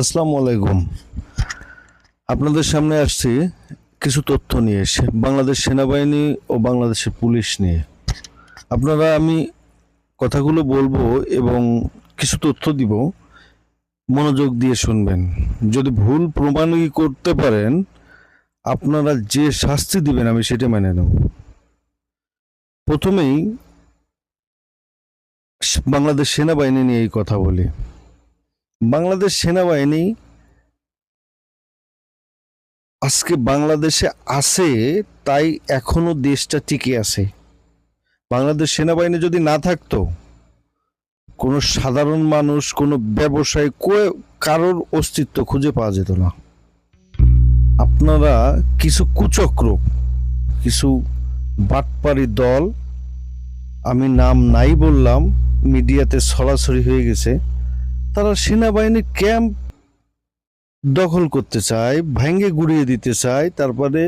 আসসালামু আলাইকুম। আপনাদের সামনে আসছি কিছু তথ্য নিয়ে এসে, বাংলাদেশ সেনাবাহিনী ও বাংলাদেশের পুলিশ নিয়ে। আপনারা আমি কথাগুলো বলব এবং কিছু তথ্য দিব, মনোযোগ দিয়ে শুনবেন। যদি ভুল প্রমাণই করতে পারেন, আপনারা যে শাস্তি দিবেন আমি সেটা মেনে নেব। প্রথমেই বাংলাদেশ সেনাবাহিনী নিয়ে এই কথা বলি। বাংলাদেশ সেনাবাহিনী আজকে বাংলাদেশে আছে, তাই এখনও দেশটা টিকে আছে। বাংলাদেশ সেনাবাহিনী যদি না থাকতো, কোনো সাধারণ মানুষ, কোনো ব্যবসায়ী কারোর অস্তিত্ব খুঁজে পাওয়া যেত না। আপনারা কিছু কুচক্র, কিছু বাটপারি দল, আমি নাম নাই বললাম, মিডিয়াতে সরাসরি হয়ে গেছে। তারা সেনাবাহিনীর ক্যাম্প দখল করতে চায়, ভেঙে গুড়িয়ে দিতে চায়, তারপরে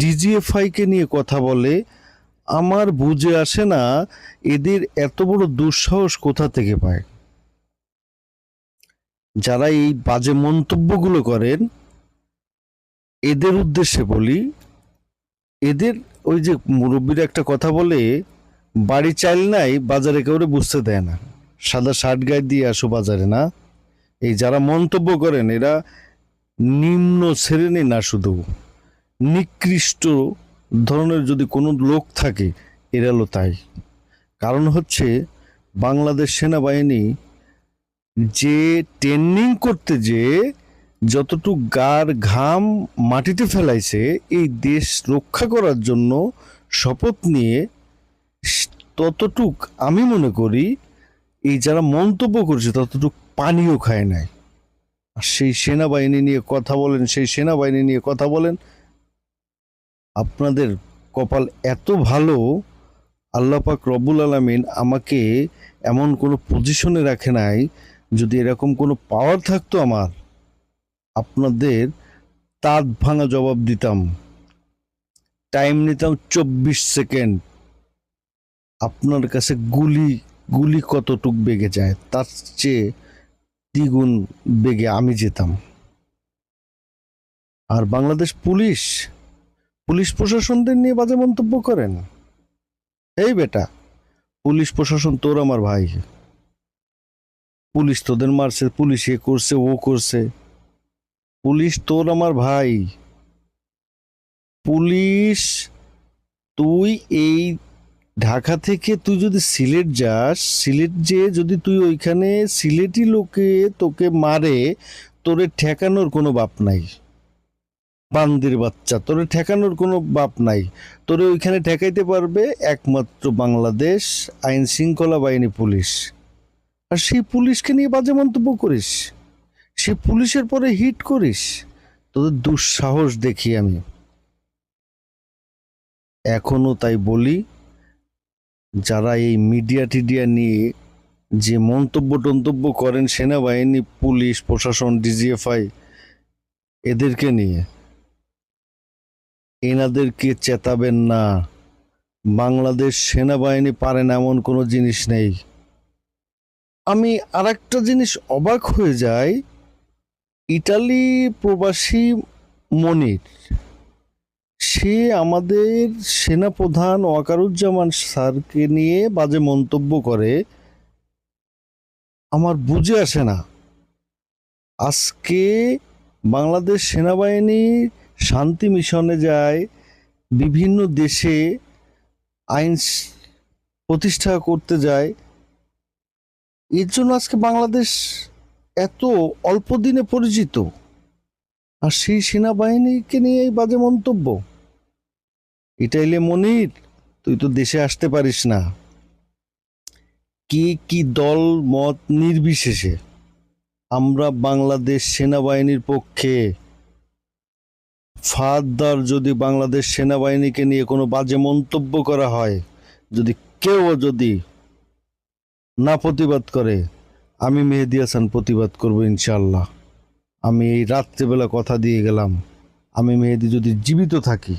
ডিজিএফআই কে নিয়ে কথা বলে। আমার বুঝে আসে না, এদের এত বড় দুঃসাহস কোথা থেকে পায়? যারা এই বাজে মন্তব্যগুলো করেন, এদের উদ্দেশ্যে বলি, এদের ওই যে মুরব্বীর একটা কথা বলে, বাড়ি চাইল নাই, বাজারে কেউ বুঝতে দেয় না। সাদা শার্ট গায়ে দিয়ে আসো বাজারে, না? এই যারা মন্তব্য করেন, এরা নিম্ন শ্রেণি না শুধু, নিকৃষ্ট ধরনের যদি কোনো লোক থাকে, এরা তাই। কারণ হচ্ছে, বাংলাদেশ সেনাবাহিনী যে ট্রেনিং করতে যে যতটুক গার ঘাম মাটিতে ফেলাইছে, এই দেশ রক্ষা করার জন্য শপথ নিয়ে ততটুক আমি মনে করি এই যারা মন্তব্য করছে ততটুক পানিও খায় নাই। আর সেই সেনাবাহিনী নিয়ে কথা বলেন, সেই সেনাবাহিনী নিয়ে কথা বলেন, আপনাদের কপাল এত ভালো, আল্লাহ পাক রব্বুল আলমিন আমাকে এমন কোনো পজিশনে রাখে নাই, যদি এরকম কোনো পাওয়ার থাকতো আমার, আপনাদের তাঁত ভাঙা জবাব দিতাম। টাইম নিতাম চব্বিশ সেকেন্ড আপনার কাছে গুলি গুলি কতটুক বেগে যায়, তার চেয়ে দ্বিগুণ বেগে আমি যেতাম। আর বাংলাদেশ পুলিশ পুলিশ প্রশাসনদের নিয়ে বাজে মন্তব্য করেন? এই বেটা, পুলিশ প্রশাসন তোর আমার ভাই। পুলিশ তোদের মারছে, পুলিশ এ করছে, ও করছে। পুলিশ তোর আমার ভাই। পুলিশ, তুই এই ঢাকা থেকে তুই যদি সিলেট যাস, সিলেট যে যদি তুই ওইখানে সিলেটি লোকে তোকে মারে, তোরে ঠেকানোর কোনো বাপ নাই। বান্দির বাচ্চা, তোরে ঠেকানোর কোনো বাপ নাই। তোরে ওইখানে ঠেকাইতে পারবে একমাত্র বাংলাদেশ আইন শৃঙ্খলা বাহিনী পুলিশ। আর সেই পুলিশকে নিয়ে বাজে মন্তব্য করিস। সে পুলিশের পরে হিট করিস। তোদের দুঃসাহস দেখি আমি। এখনও তাই বলি। যারা এই মিডিয়া টিডিয়া নিয়ে যে মন্তব্য টন্তব্য করেন সেনাবাহিনী, পুলিশ, প্রশাসন, ডিজিএফআই, এদেরকে নিয়ে। এনাদেরকে চেতাবেন না। বাংলাদেশ সেনাবাহিনী পারে না এমন কোনো জিনিস নেই। আমি আরেকটা জিনিস অবাক হয়ে যাই। ইটালি প্রবাসী মনির সে আমাদের সেনাপ্রধান ওয়াকারুজ্জামান স্যারকে নিয়ে বাজে মন্তব্য করে। আমার বুঝে আসে না। আজকে বাংলাদেশ সেনাবাহিনী শান্তি মিশনে যায়, বিভিন্ন দেশে আইন প্রতিষ্ঠা করতে যায়। এর জন্য আজকে বাংলাদেশ এত অল্প দিনে পরিচিত। আর সেই সেনাবাহিনীকে নিয়ে এই বাজে মন্তব্য। এটা এলে মনির, তুই তো দেশে আসতে পারিস না। কে কি দল মত নির্বিশেষে? আমরা বাংলাদেশ সেনাবাহিনীর পক্ষে। ফাদার যদি বাংলাদেশ সেনাবাহিনীকে নিয়ে কোনো বাজে মন্তব্য করা হয়, যদি কেউ যদি না প্রতিবাদ করে, আমি মেহেদি হাসান প্রতিবাদ করব ইনশাল্লাহ আমি এই রাত্রেবেলা কথা দিয়ে গেলাম। আমি মেহেদি যদি জীবিত থাকি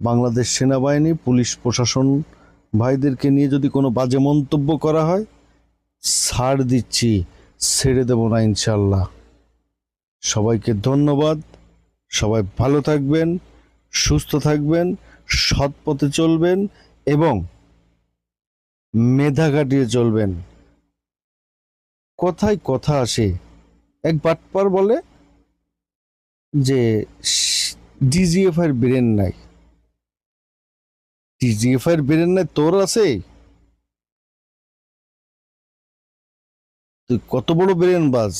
বাংলাদেশ সেনাবাহিনী, পুলিশ প্রশাসন ভাইদেরকে নিয়ে যদি কোনো বাজে মন্তব্য করা হয়, ছাড় দিচ্ছি, ছেড়ে দেব না ইনশাল্লাহ সবাইকে ধন্যবাদ। সবাই ভালো থাকবেন, সুস্থ থাকবেন, সৎ পথে চলবেন এবং মেধা কাটিয়ে চলবেন। কথায় কথা আসে। এক বাটপার বলে যে ডিজিএফ এর ব্রেন নাই। ডিজিএফ এর ব্রেন নাই তোর আছে? তুই কত বড় ব্রেন বাজ?